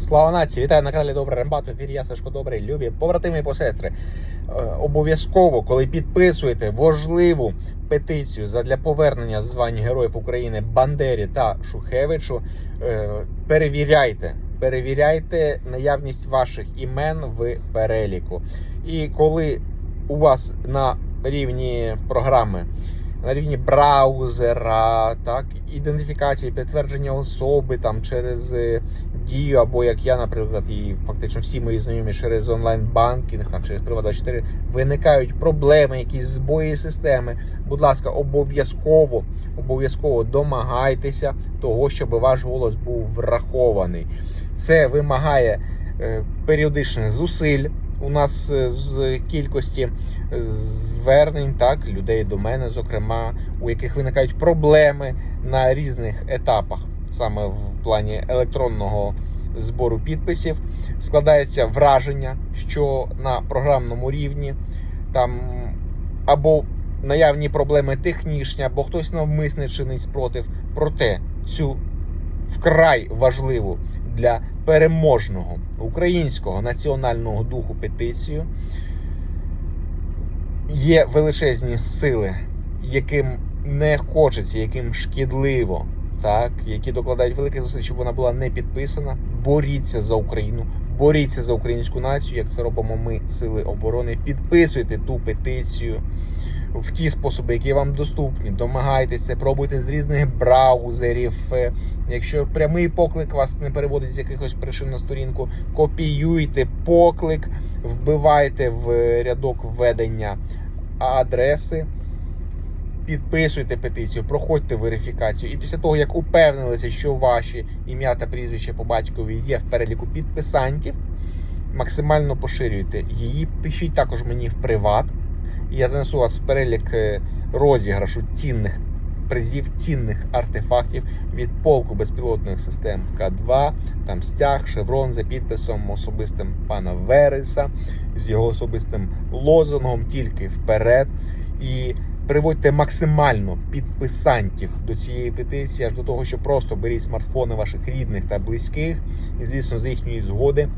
Слава нації! Вітаю на каналі Добрий Рембат. В ефірі я Сашко Добрий, любі побратими і посестри. Е, Обов'язково, коли підписуєте важливу петицію задля повернення звань Героїв України Бандері та Шухевичу, е, перевіряйте. Перевіряйте наявність ваших імен в переліку. І коли у вас на рівні програми на рівні браузера, так, ідентифікації, підтвердження особи там через е, дію, або як я, наприклад, і фактично всі мої знайомі через онлайн-банкінг, там через Приват 24 виникають проблеми, якісь збої системи. Будь ласка, обов'язково, обов'язково домагайтеся того, щоб ваш голос був врахований. Це вимагає е, періодичних зусиль. У нас е, з кількості звернень, так, людей до мене, зокрема, у яких виникають проблеми на різних етапах, саме в плані електронного збору підписів, складається враження, що на програмному рівні там або наявні проблеми технічні, або хтось навмисне чинить спротив. Проте цю вкрай важливу для переможного українського національного духу петицію є величезні сили, яким не хочеться, яким шкідливо, так, які докладають велике зусиль, щоб вона була не підписана. Боріться за Україну, боріться за українську націю, як це робимо ми, сили оборони. Підписуйте ту петицію в ті способи, які вам доступні. Домагайтеся, пробуйте з різних браузерів. Е, Якщо прямий поклик вас не переводить з якихось причин на сторінку, копіюйте поклик, вбивайте в рядок введення адреси. Підписуйте петицію, проходьте верифікацію. І після того, як упевнилися, що ваші ім'я та прізвище по батькові є в переліку підписантів, максимально поширюйте її. Пишіть також мені в приват. І я занесу вас в перелік е, розіграшу цінних призів, цінних артефактів від полку безпілотних систем К2, там стяг, шеврон за підписом особистим пана Вереса, з його особистим лозунгом тільки вперед. І приводьте максимально підписантів до цієї петиції, аж до того, що просто беріть смартфони ваших рідних та близьких, і звісно, з їхньої згоди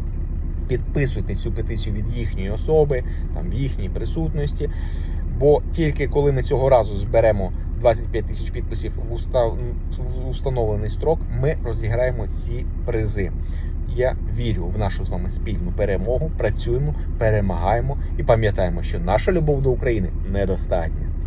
підписуйте цю петицію від їхньої особи, там в їхній присутності. Бо тільки коли ми цього разу зберемо 25 тисяч підписів в, устав... в установлений строк, ми розіграємо ці призи. Я вірю в нашу з вами спільну перемогу. Працюємо, перемагаємо і пам'ятаємо, що наша любов до України недостатня.